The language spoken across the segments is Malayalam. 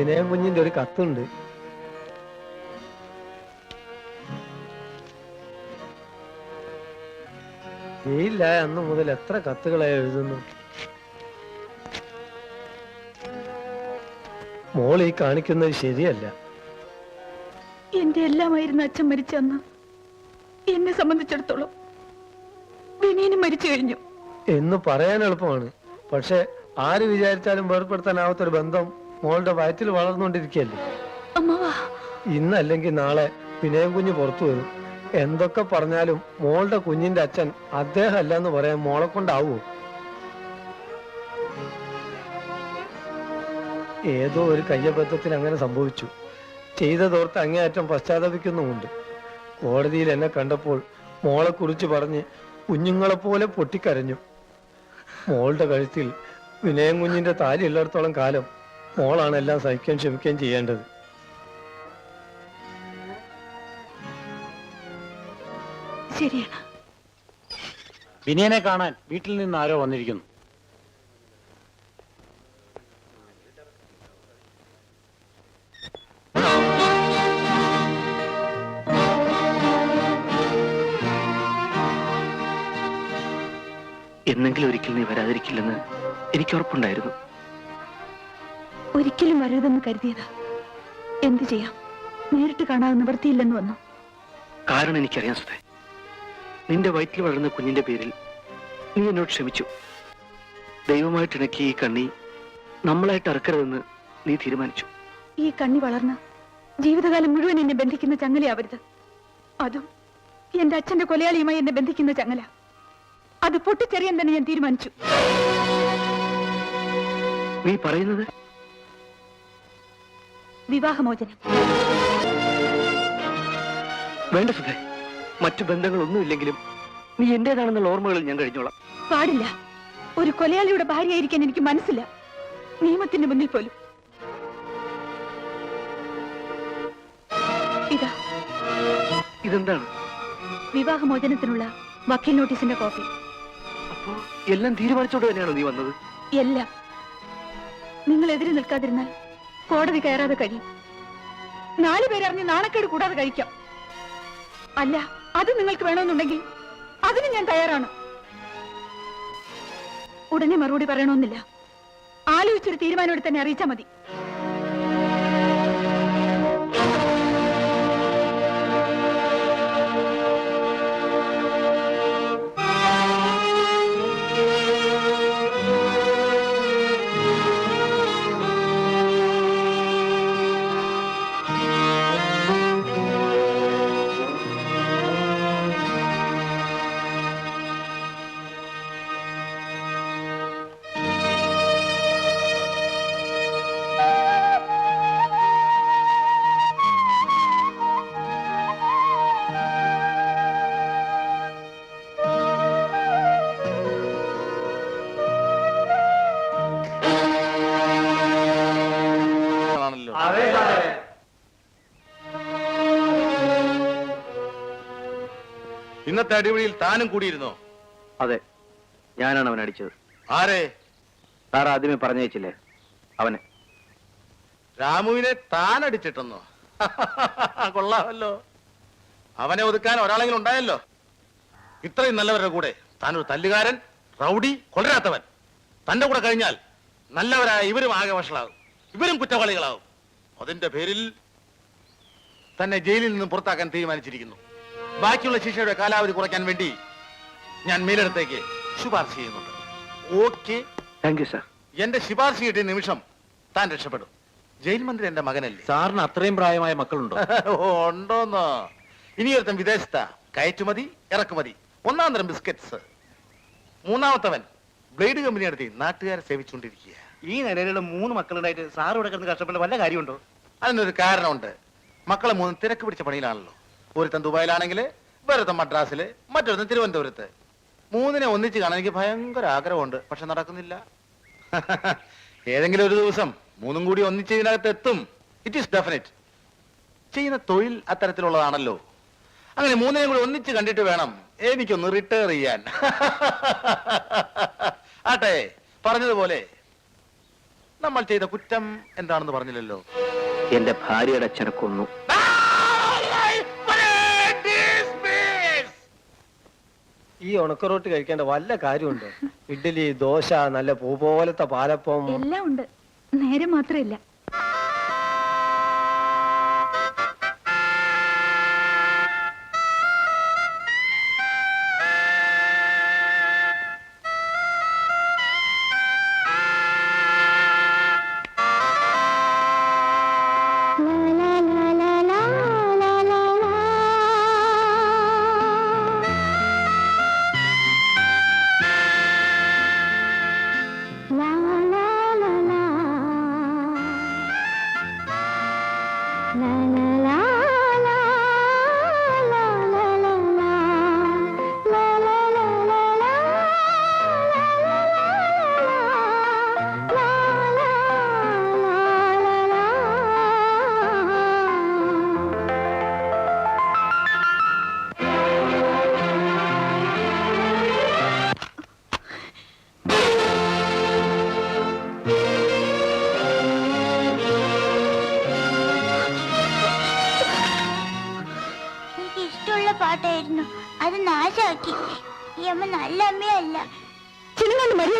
വിനയം കുഞ്ഞിന്റെ ഒരു കത്തുണ്ട്. ഇല്ല അന്ന് മുതൽ എത്ര കത്തുകളായി എഴുതുന്നു. മോൾ ഈ കാണിക്കുന്നത് ശരിയല്ല. എന്റെ എല്ലാമായിരുന്നു അച്ഛൻ മരിച്ച അന്ന്. എന്നെ സംബന്ധിച്ചിടത്തോളം വിനീനും മരിച്ചു കഴിഞ്ഞു. എന്ന് പറയാൻ എളുപ്പമാണ്. പക്ഷെ ആര് വിചാരിച്ചാലും വേർപ്പെടുത്താനാവാത്തൊരു ബന്ധം മോളുടെ വയറ്റിൽ വളർന്നുകൊണ്ടിരിക്കല്ലേ ഇന്നല്ലെങ്കിൽ നാളെ വിനയം കുഞ്ഞ് പുറത്തു വരും. എന്തൊക്കെ പറഞ്ഞാലും മോളുടെ കുഞ്ഞിന്റെ അച്ഛൻ അദ്ദേഹം അല്ല എന്ന് പറയാൻ മോളെ കൊണ്ടാവോ? ഏതോ ഒരു കയ്യബദ്ധത്തിൽ അങ്ങനെ സംഭവിച്ചു. ചെയ്തതോർത്ത് അങ്ങേയറ്റം പശ്ചാത്തപിക്കുന്നുമുണ്ട്. കോടതിയിൽ എന്നെ കണ്ടപ്പോൾ മോളെ കുറിച്ച് പറഞ്ഞ് കുഞ്ഞുങ്ങളെ പോലെ പൊട്ടിക്കരഞ്ഞു. മോളുടെ കഴുത്തിൽ വിനയം കുഞ്ഞിന്റെ താലി ഉള്ളിടത്തോളം കാലം മോളാണ് എല്ലാം സഹിക്കുകയും ക്ഷമിക്കുകയും ചെയ്യേണ്ടത്. ശരിയാണ്. വിനയനെ കാണാൻ വീട്ടിൽ നിന്ന് ആരോ വന്നിരിക്കുന്നു. എന്നെങ്കിലും ഒരിക്കൽ നീ വരാതിരിക്കില്ലെന്ന് എനിക്ക് ഉറപ്പുണ്ടായിരുന്നു. ഒരിക്കലും വരരുതെന്ന് കരുതിയതാ. എന്തു ചെയ്യാം? നേരിട്ട് കാണാതെ നിവൃത്തിയില്ലെന്ന് വന്നു. കാരണം എനിക്കറിയാം സുധേ. നിന്റെ വയറ്റിൽ വളർന്ന കുഞ്ഞിന്റെ പേരിൽ നീ എന്നോട് ക്ഷമിച്ചു. ദൈവമായിട്ട് ഇണക്കിയ ഈ കണ്ണി നമ്മളായിട്ട് അറക്കരുതെന്ന് നീ തീരുമാനിച്ചു. ഈ കണ്ണി വളർന്ന ജീവിതകാലം മുഴുവൻ എന്നെ ബന്ധിക്കുന്ന ചങ്ങലയാവരുത്. അതും എന്റെ അച്ഛന്റെ കൊലയാളിയുമായി എന്നെ ബന്ധിക്കുന്ന ചങ്ങല. അത് പൊട്ടിച്ചെറിയാൻ തന്നെ ഞാൻ തീരുമാനിച്ചു. നീ പറയുന്നത് വിവാഹമോചനം. വേണ്ട സുധേ മറ്റു ബന്ധങ്ങളൊന്നുമില്ലെങ്കിലും നീ എന്റേതാണെന്നുള്ള ഓർമ്മകളിൽ ഞാൻ കഴിഞ്ഞോളാം. പാടില്ല. ഒരു കൊലയാളിയുടെ ഭാര്യയായിരിക്കാൻ എനിക്ക് മനസ്സില്ല. നിയമത്തിന്റെ മുന്നിൽ പോലും. ഇതാ. ഇതെന്താണ്? വിവാഹമോചനത്തിനുള്ള വക്കീൽ നോട്ടീസിന്റെ കോപ്പി. അപ്പോ എല്ലാം തീരുമാനിച്ചോണ്ട് തന്നെയാണോ നീ വന്നത്? എല്ലാം. നിങ്ങൾ എതിരെ നിൽക്കാതിരുന്നാൽ കോടതി കയറാതെ കഴിയും. നാലു പേരറിഞ്ഞ് നാണക്കേട് കൂടാതെ കഴിക്കാം. അല്ല അത് നിങ്ങൾക്ക് വേണമെന്നുണ്ടെങ്കിൽ അതിന് ഞാൻ തയ്യാറാണ്. ഉടനെ മറുപടി പറയണമെന്നില്ല. ആലോചിച്ചൊരു തീരുമാനം എടുത്ത് തന്നെ അറിയിച്ചാൽ മതി. ഇന്നത്തെ അടിപൊളിയിൽ താനും കൂടിയിരുന്നോ? അതെ. ഞാനാണ് അവൻ അടിച്ചത്. ആരെ? സാർ ആദ്യമേ പറഞ്ഞയച്ചില്ലേ? അവനെ. രാമുവിനെ താൻ അടിച്ചിട്ടെന്നോ? കൊള്ളാമല്ലോ. അവനെ ഒതുക്കാൻ ഒരാളെങ്കിലും ഉണ്ടായല്ലോ. ഇത്രയും നല്ലവരുടെ കൂടെ താനൊരു തല്ലുകാരൻ റൗഡി കൊള്ളരാത്തവൻ. തന്റെ കൂടെ കഴിഞ്ഞാൽ നല്ലവരായ ഇവരും ആകെ വഷളാകും. ഇവരും കുറ്റവാളികളാകും. അതിന്റെ പേരിൽ തന്നെ ജയിലിൽ നിന്ന് പുറത്താക്കാൻ തീരുമാനിച്ചിരിക്കുന്നു. ബാക്കിയുള്ള ശിക്ഷയുടെ കാലാവധി കുറയ്ക്കാൻ വേണ്ടി ഞാൻ മേലിടത്തേക്ക് ശുപാർശ ചെയ്യുന്നുണ്ട്. ഓക്കെ. താങ്ക് യു സാർ എന്റെ ശുപാർശ കിട്ടിയ നിമിഷം താൻ രക്ഷപ്പെടും. ജയിൽ മന്ത്രി എന്റെ മകനല്ലേ? സാറിന് അത്രയും പ്രായമായ മക്കളുണ്ടോ? ഉണ്ടോന്നോ? ഇനി ഒരുത്തൻ വിദേശത്ത. കയറ്റുമതി ഇറക്കുമതി. ഒന്നാം തരം ബിസ്ക്കറ്റ്സ്. മൂന്നാമത്തവൻ ബ്ലേഡ് കമ്പനി നടത്തി നാട്ടുകാരെ സേവിച്ചുകൊണ്ടിരിക്കുക. ഈ നിലയിലുള്ള മൂന്ന് മക്കളുണ്ടായിട്ട് സാർ ഇവിടെ കിടന്ന് കഷ്ടപ്പെട്ട വല്ല കാര്യമുണ്ടോ? അതിനൊരു കാരണമുണ്ട്. മക്കളെ മൂന്ന് തിരക്ക് പിടിച്ച പണിയിലാണല്ലോ. ഒരുത്തൻ ദുബായിലാണെങ്കിൽ വേറൊരുത്തൻ മദ്രാസിൽ മറ്റൊരുത്തൻ തിരുവനന്തപുരത്ത്. മൂന്നിനെ ഒന്നിച്ച് കാണാൻ എനിക്ക് ഭയങ്കര ആഗ്രഹമുണ്ട് പക്ഷെ നടക്കുന്നില്ല. ഏതെങ്കിലും ഒരു ദിവസം മൂന്നും കൂടി ഒന്നിച്ച് ഇതിനകത്ത് എത്തും. ഇറ്റ് ഈസ് ഡെഫിനറ്റ് ചെയ്യുന്ന തൊഴിൽ അത്തരത്തിലുള്ളതാണല്ലോ. അങ്ങനെ മൂന്നിനെയും കൂടി ഒന്നിച്ച് കണ്ടിട്ട് വേണം എനിക്കൊന്ന് റിട്ടയർ ചെയ്യാൻ. ആട്ടെ പറഞ്ഞതുപോലെ നമ്മൾ ചെയ്ത കുറ്റം എന്താണെന്ന് പറഞ്ഞില്ലല്ലോ. എന്റെ ഭാര്യയുടെ അച്ഛനെ ഈ ഉണക്കറോട്ട് കഴിക്കേണ്ട വല്ല കാര്യമുണ്ടോ? ഇഡ്ഡലി ദോശ നല്ല പൂ പോലത്തെ പാലപ്പം. എല്ലാം ഉണ്ട്. നേരെ മാത്രമില്ല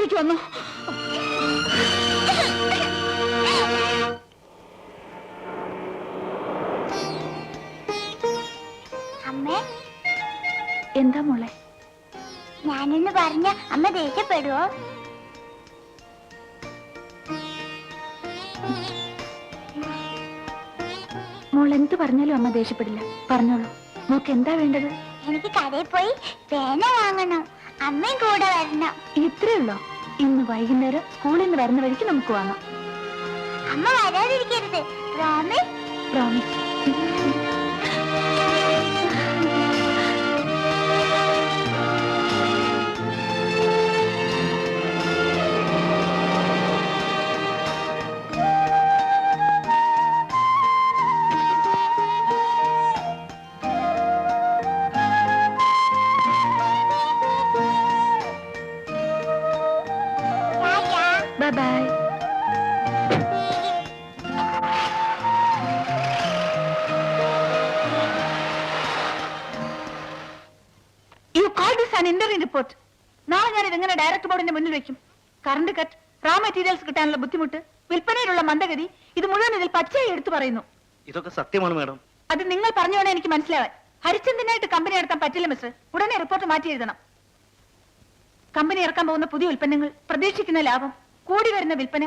മര്യാദയ്ക്ക് വന്നു. അമ്മേ. എന്താ മോളെ? ഞാനെന്ന് പറഞ്ഞ അമ്മ ദേഷ്യപ്പെടുവോ? മോൾ എന്ത് പറഞ്ഞാലും അമ്മ ദേഷ്യപ്പെടില്ല. പറഞ്ഞോളൂ. മോക്ക് എന്താ വേണ്ടത്? എനിക്ക് കടയിൽ പോയി പേന വാങ്ങണം. അമ്മയും കൂടെ വരണം. ഇത്രേ ഉള്ളോ? ഇന്ന് വൈകുന്നേരം സ്കൂളിൽ നിന്ന് വരുന്ന വഴിക്ക് നമുക്ക് വാങ്ങാം. അമ്മ വരാതിരിക്കരുത്. പ്രോമിസ് പ്രോമിസ് റിപ്പോർട്ട് നാളെ ഞാൻ ഇതെങ്ങനെ ഡയറക്ടർ ബോർഡിന്റെ മുന്നിൽ വെക്കും? കറണ്ട് കട്ട് റാ മെറ്റീരിയൽസ് കിട്ടാനുള്ള ബുദ്ധിമുട്ട് വിൽപ്പനയിലുള്ള മന്ദഗതി ഇത് മുഴുവൻ ഇതിൽ പച്ചയായി എടുത്തു പറയുന്നു. ഇതൊക്കെ സത്യമാണ് മാഡം. അത് നിങ്ങൾ പറഞ്ഞു വേണേ എനിക്ക് മനസ്സിലാവാൻ. ഹരിചന്ദനായിട്ട് കമ്പനി നടത്താൻ പറ്റില്ല മിസ്റ്റർ ഉടനെ റിപ്പോർട്ട് മാറ്റി എഴുതണം. കമ്പനി ഇറക്കാൻ പോകുന്ന പുതിയ ഉൽപ്പന്നങ്ങൾ പ്രതീക്ഷിക്കുന്ന ലാഭം കൂടി വരുന്ന വിൽപ്പന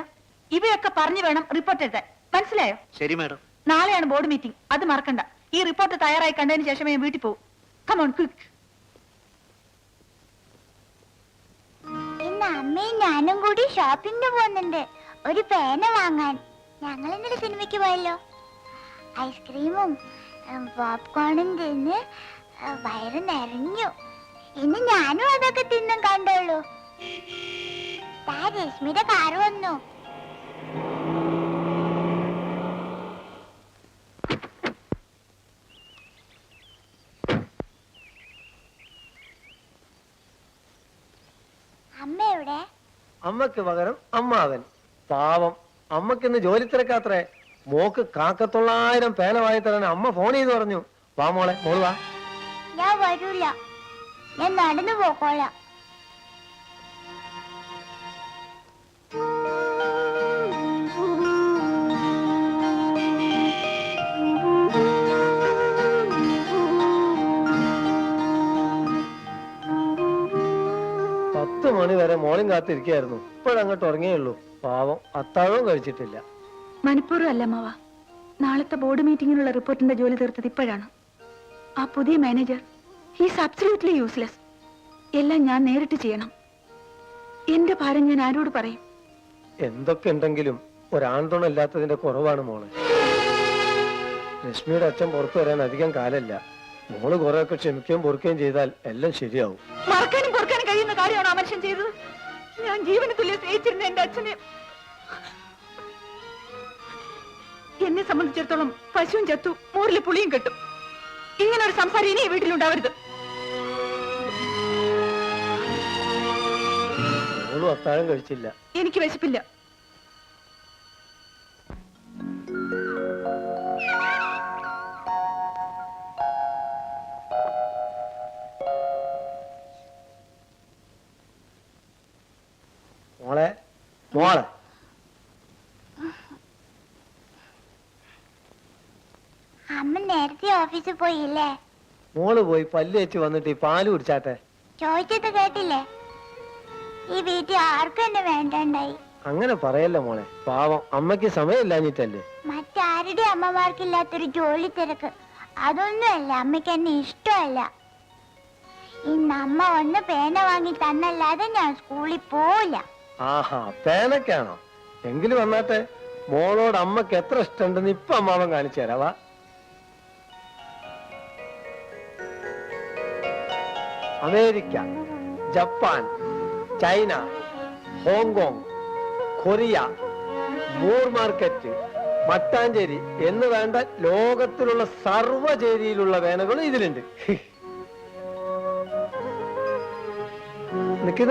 ഇവയൊക്കെ പറഞ്ഞു വേണം റിപ്പോർട്ട് എഴുതാൻ. മനസ്സിലായോ? ശരി മാഡം. നാളെയാണ് ബോർഡ് മീറ്റിംഗ് അത് മറക്കണ്ട. ഈ റിപ്പോർട്ട് തയ്യാറായി കണ്ടതിന് ശേഷം ഞാൻ വീട്ടിൽ പോകും. കമോൺ ക്വിക്ക് അമ്മയും ഞാനും കൂടി ഷോപ്പിങ്ങിന് പോകുന്നുണ്ട്. ഒരു പേന വാങ്ങാൻ. ഞങ്ങൾ ഇന്നലെ സിനിമയ്ക്ക് പോയല്ലോ? ഐസ്ക്രീമും പോപ്കോണും തിന്ന് വയറ് നിറഞ്ഞു. ഇന്ന് ഞാനും അതൊക്കെ തിന്നും കണ്ടോളൂ താ രശ്മിയുടെ കാറ് വന്നു. അമ്മ എവിടെ അമ്മയ്ക്ക് പകരം അമ്മാവൻ. പാവം. അമ്മക്കിന്ന് ജോലി തിരക്കാത്രേ. മോക്ക് കാക്കത്തൊള്ളായിരം പേന വായി തരാൻ അമ്മ ഫോൺ ചെയ്ത് പറഞ്ഞു. വാ മോളെ മോൾ വാ. ഞാൻ വരൂല. ഞാൻ നടന്നു പോക്കോളാം. പത്ത് മണി വരെ മോളും കാത്തിരിക്കായിരുന്നു. ഇപ്പോഴങ്ങോട്ട് ഉറങ്ങിയുള്ളൂ. പാവം അത്താഴവും കഴിച്ചിട്ടില്ല. മനഃപൂർവം അല്ല മാവ നാളത്തെ ബോർഡ് മീറ്റിംഗിനുള്ള റിപ്പോർട്ടിന്റെ ജോലി തീർത്തത് ഇപ്പോഴാണ്. ആ പുതിയ മാനേജർ ഹീസ് അബ്സല്യൂട്ട്ലി യൂസ്ലെസ് എല്ലാം ഞാൻ നേരിട്ട് ചെയ്യണം. എന്റെ ഭാരം ഞാൻ ആരോട് പറയും? എന്തൊക്കെ ഉണ്ടെങ്കിലും ഒരാൺതുണ ഇല്ലാത്തതിന്റെ കുറവാണ് മോൾ. രശ്മിയുടെ അച്ഛൻ പുറത്തു വരാൻ അധികം കാലല്ല മോൾ കുറെയൊക്കെ ക്ഷമിക്കുകയും പൊറുക്കുകയും ചെയ്താൽ എല്ലാം ശരിയാവും. മറക്കാനും കഴിയുന്ന കാര്യമാണ് ആ മനുഷ്യൻ ചെയ്തത്? ഞാൻ ജീവന് തുല്യം സ്നേഹിച്ചിരുന്ന എന്റെ അച്ഛനെ എന്നെ സംബന്ധിച്ചിടത്തോളം പശുവും ചത്തു മൂറിലെ പുളിയും കെട്ടും. ഇങ്ങനെ ഒരു സംസാരം ഇനി ഈ വീട്ടിലുണ്ടാവരുത്. കഴിച്ചില്ല. എനിക്ക് വിശപ്പില്ല. അമ്മ നേരത്തെ ഓഫീസിൽ പോയില്ലേ? മോൾ പോയി പല്ല് വെച്ച് വന്നിട്ട് ഈ പാൽ കുടിച്ചാട്ടെ ചോദിച്ചത് കേട്ടില്ലേ? ഈ വീട്ടിൽ ആർക്കും എന്നെ വേണ്ടണ്ടായി. അങ്ങനെ പറയല്ല മോളെ. പാവം അമ്മയ്ക്ക് സമയമില്ലാഞ്ഞിട്ടല്ലേ. മറ്റാരുടെ അമ്മമാർക്കില്ലാത്തൊരു ജോലി തിരക്ക്. അതൊന്നുമല്ല അമ്മയ്ക്ക് എന്നെ ഇഷ്ടമല്ല. ഇന്ന് അമ്മ ഒന്ന് പേന വാങ്ങി തന്നല്ലാതെ ഞാൻ സ്കൂളിൽ പോവില്ല. ആഹാ പേനക്കാണോ എങ്കിലും വന്നാട്ടെ മോളോട് അമ്മയ്ക്ക് എത്ര ഇഷ്ടമുണ്ടെന്ന് ഇപ്പൊ അമ്മാവൻ കാണിച്ചു തരാവാ America Japan China Hong Kong Korea Moore market Mattancherry എന്ന് വേണ്ട ലോകത്തിലുള്ള സർവചേരിയിലുള്ള വേനകളും ഇതിലുണ്ട്. നിക്ക്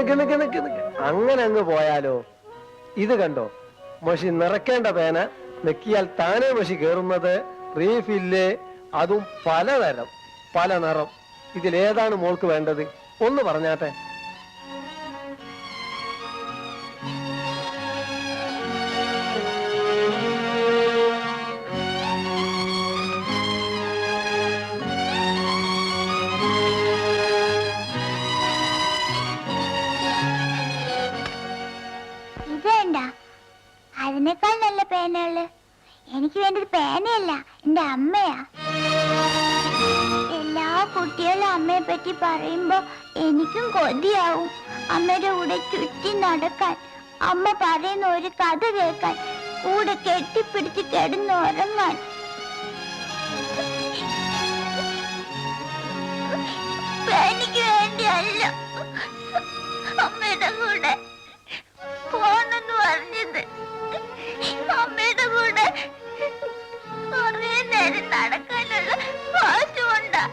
അങ്ങനെ അങ്ങ് പോയാലോ? ഇത് കണ്ടോ? മഷി നിറക്കേണ്ട പേന നെക്കിയാൽ താനേ മഷി കയറുന്നത് റീഫില്ലേ അതും പലതരം പല നിറം. ഇതിലേതാണ് മോൾക്ക് വേണ്ടത്? ഒന്ന് പറഞ്ഞാട്ടെ. കുട്ടികളും അമ്മയെ പറ്റി പറയുമ്പോ എനിക്കും കൊതിയാവും. അമ്മയുടെ കൂടെ ചുറ്റി നടക്കാൻ അമ്മ പറയുന്ന ഒരു കഥ കേൾക്കാൻ കൂടെ കെട്ടിപ്പിടിച്ച് കിടന്നുറങ്ങാൻ എനിക്ക് വേണ്ടിയല്ല അമ്മയുടെ കൂടെ പോണെന്ന് പറഞ്ഞത്. അമ്മയുടെ കൂടെ കുറേ നേരം നടക്കാനുള്ള വാശുകൊണ്ടാ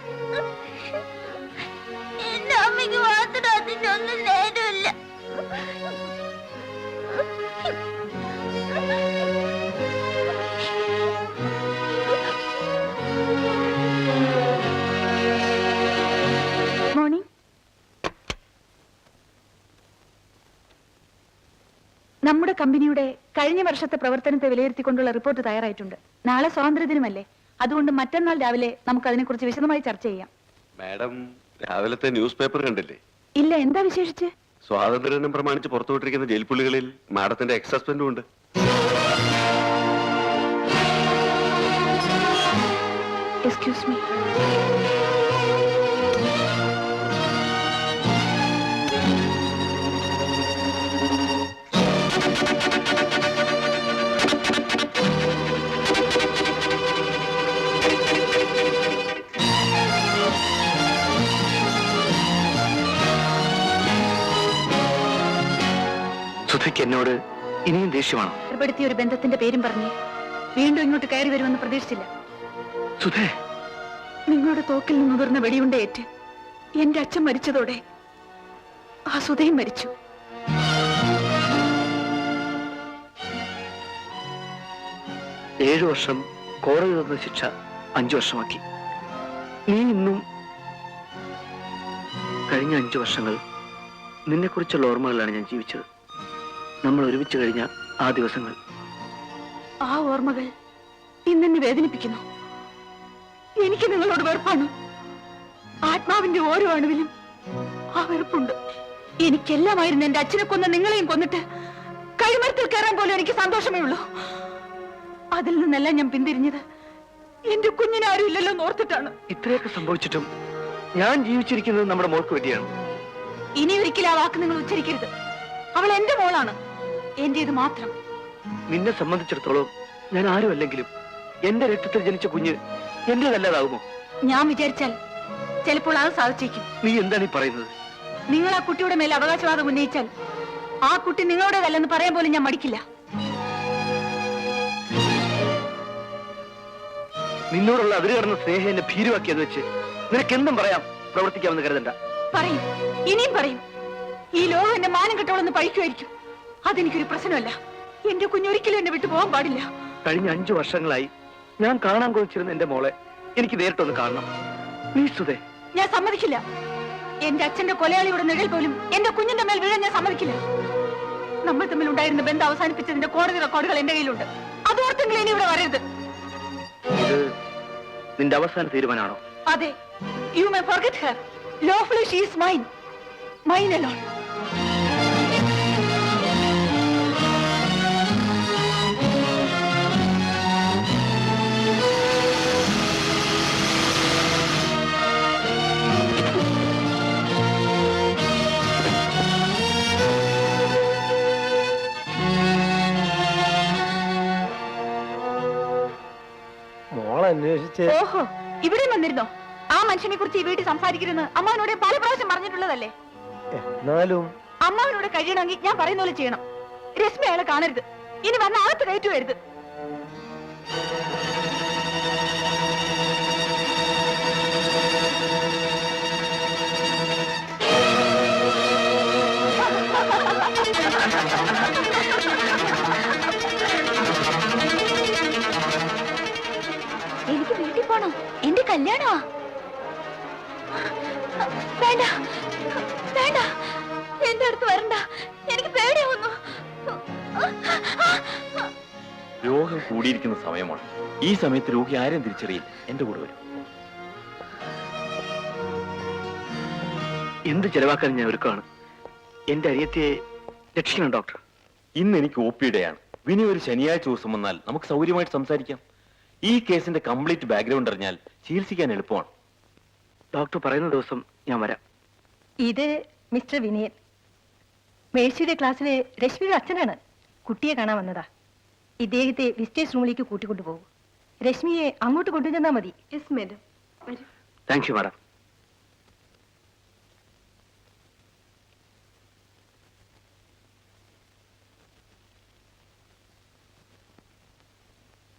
കമ്പനിയുടെ കഴിഞ്ഞ വർഷത്തെ പ്രവർത്തനത്തെ വിലയിരുത്തിക്കൊണ്ടുള്ള റിപ്പോർട്ട് തയ്യാറായിട്ടുണ്ട്. നാളെ സ്വാതന്ത്ര്യദിനമല്ലേ? അതുകൊണ്ട് മറ്റന്നാൾ രാവിലെ നമുക്ക് അതിനെക്കുറിച്ച് വിശദമായി ചർച്ച ചെയ്യാം. മാഡം രാവിലത്തെ ന്യൂസ് പേപ്പർ കണ്ടില്ലേ? ഇല്ല എന്താ വിശേഷിച്ച്? സ്വാതന്ത്ര്യദിനം പ്രമാണിച്ച് പുറത്തുവിട്ടിരിക്കുന്ന ജയിൽ പുള്ളികളിൽ മാഡത്തിന്റെ എക്സ് ഹസ്ബൻഡും ഉണ്ട്. എക്സ്ക്യൂസ് മീ സുധയ്ക്ക് എന്നോട് ഇനിയും ദേഷ്യമാണോ ഏർപ്പെടുത്തിയ ഒരു ബന്ധത്തിന്റെ പേരും പറഞ്ഞ് വീണ്ടും ഇങ്ങോട്ട് കയറി വരുമെന്ന് പ്രതീക്ഷിച്ചില്ല. സുധേ. നിങ്ങളുടെ തോക്കിൽ നിന്ന് മുതിർന്ന വെടിയുണ്ടേറ്റ് എന്റെ അച്ഛൻ മരിച്ചതോടെ ആ സുധയും മരിച്ചു. ഏഴു വർഷം കോടതി തന്ന ശിക്ഷ അഞ്ചു വർഷമാക്കി. നീ ഇന്നും കഴിഞ്ഞ അഞ്ചു വർഷങ്ങൾ നിന്നെക്കുറിച്ചുള്ള ഓർമ്മകളിലാണ് ഞാൻ ജീവിച്ചത്. നമ്മൾ ഒരുമിച്ച് കഴിഞ്ഞ ആ ദിവസങ്ങൾ. ആ ഓർമ്മകൾ ഇന്നെന്നെ വേദനിപ്പിക്കുന്നു. എനിക്ക് നിങ്ങളോട് വെറുപ്പാണ്. ആത്മാവിന്റെ ഓരോ അണുവിലും ആ വെറുപ്പുണ്ട്. എനിക്കെല്ലാമായിരുന്നു എന്റെ അച്ഛനെ കൊന്ന നിങ്ങളെയും കൊന്നിട്ട് കഴിമരത്തിൽ കയറാൻ പോലും എനിക്ക് സന്തോഷമേ ഉള്ളൂ. അതിൽ നിന്നെല്ലാം ഞാൻ പിന്തിരിഞ്ഞത് എന്റെ കുഞ്ഞിനെ ആരും ഇല്ലല്ലോ ഓർത്തിട്ടാണ്. ഇത്രയൊക്കെ സംഭവിച്ചിട്ടും ഞാൻ ജീവിച്ചിരിക്കുന്നത് നമ്മുടെ മോൾക്ക് വേണ്ടിയാണ്. ഇനി ഒരിക്കലും ആ വാക്ക് നിങ്ങൾ ഉച്ചരിക്കരുത്. അവൾ എന്റെ മോളാണ്. എന്റെ ഇത് മാത്രം. നിന്നെ സംബന്ധിച്ചിടത്തോളം ഞാൻ ആരുമല്ലെങ്കിലും എന്റെ രക്തത്തിൽ ജനിച്ച കുഞ്ഞ് എന്റേതല്ലാതാകുമോ ഞാൻ വിചാരിച്ചാൽ ചിലപ്പോൾ അത് സാധിച്ചേക്കും. നീ എന്താണ് ഈ പറയുന്നത്? നിങ്ങൾ ആ കുട്ടിയുടെ മേൽ അവകാശവാദം ഉന്നയിച്ചാൽ ആ കുട്ടി നിങ്ങളുടേതല്ലെന്ന് പറയാൻ പോലും ഞാൻ മടിക്കില്ല. നിന്നോടുള്ള അതിര് കടന്ന സ്നേഹം എന്നെ ഭീരുവാക്കിയെന്ന് വെച്ച് നിനക്ക് എന്തും പറയാം പ്രവർത്തിക്കാമെന്ന് കരുതണ്ട. പറയും. ഇനിയും പറയും. ഈ ലോകം എന്റെ മാനം കെട്ടോളെന്ന് പഴിക്കുമായിരിക്കും. അതെനിക്കൊരു പ്രശ്നമല്ല. എന്റെ കുഞ്ഞൊരിക്കലും എന്നെ വിട്ടു പോകാൻ പാടില്ല. കഴിഞ്ഞ അഞ്ചു വർഷങ്ങളായി ഞാൻ കാണാൻ കൊതിച്ചിരുന്ന എന്റെ മോളെ എനിക്ക് നേരിട്ടൊന്ന് കാണണം. പ്ലീസ് സുധേ ഞാൻ സമ്മതിക്കില്ല. എന്റെ അച്ഛന്റെ കൊലയാളിയുടെ നിഴൽ പോലും എന്റെ കുഞ്ഞിന്റെ മേൽ വീഴാൻ ഞാൻ സമ്മതിക്കില്ല. നമ്മൾ തമ്മിൽ ഉണ്ടായിരുന്ന ബന്ധം അവസാനിപ്പിച്ചതിന്റെ കോടതി റെക്കോർഡുകൾ എന്റെ കയ്യിലുണ്ട്. അതോർത്തെങ്കിലും ഇനി ഇവിടെ വരരുത്. ഇത് നിന്റെ അവസാന തീരുമാനമാണോ? അതെ. You may forget her lawfully she is mine mine alone ഓഹോ ഇവിടെ വന്നിരുന്നോ? ആ മനുഷ്യനെ കുറിച്ച് ഈ വീട്ടിൽ സംസാരിക്കരുന്ന് അമ്മാവനോട് പല പ്രാവശ്യം പറഞ്ഞിട്ടുള്ളതല്ലേ? എന്നാലും? അമ്മാവനോട് കഴിയണമെങ്കിൽ ഞാൻ പറയുന്ന പോലെ ചെയ്യണം. രശ്മി അയാളെ കാണരുത്. ഇനി വന്ന അകത്ത് കയറ്റു വരുത് പോണം എന്റെ കല്യാണമാ? വേണ്ട. വേണ്ട. എന്റെ അടുത്ത് വരണ്ട. എനിക്ക് പേടിയാവുന്നു രോഗം കൂടിയിരിക്കുന്ന സമയമാണ്. ഈ സമയത്ത് രോഗി ആരും തിരിച്ചറിയില്ല. എന്റെ കൂടെ വരും. എന്ത് ചെലവാക്കാൻ ഞാൻ ഒരുക്കാണ്. എന്റെ അനിയത്തിയെ രക്ഷിക്കണം ഡോക്ടർ. ഇന്ന് എനിക്ക് ഒ പിയുടെയാണ് വിനി ഒരു ശനിയാഴ്ച ദിവസം വന്നാൽ നമുക്ക് സൗകര്യമായിട്ട് സംസാരിക്കാം. ഈ കേസിന്റെ കംപ്ലീറ്റ് ബാക്ക്ഗ്രൗണ്ട് അറിഞ്ഞാൽ ചികിത്സിക്കാൻ എളുപ്പമാണ്. ഡോക്ടർ പറയുന്ന ദിവസം ഞാൻ വരാം. ഇത് മിസ്റ്റർ വിനയൻ. മേഴ്സിയുടെ ക്ലാസ്സിലെ രശ്മിയുടെ അച്ഛനാണ്. കുട്ടിയെ കാണാൻ വന്നതാ. ഇദ്ദേഹത്തെ വിസ്റ്റേഴ്സ് റൂമിലേക്ക് കൂട്ടിക്കൊണ്ടു പോകും രശ്മിയെ അങ്ങോട്ട് കൊണ്ടുചെന്നാ മതി. Yes madam thank you madam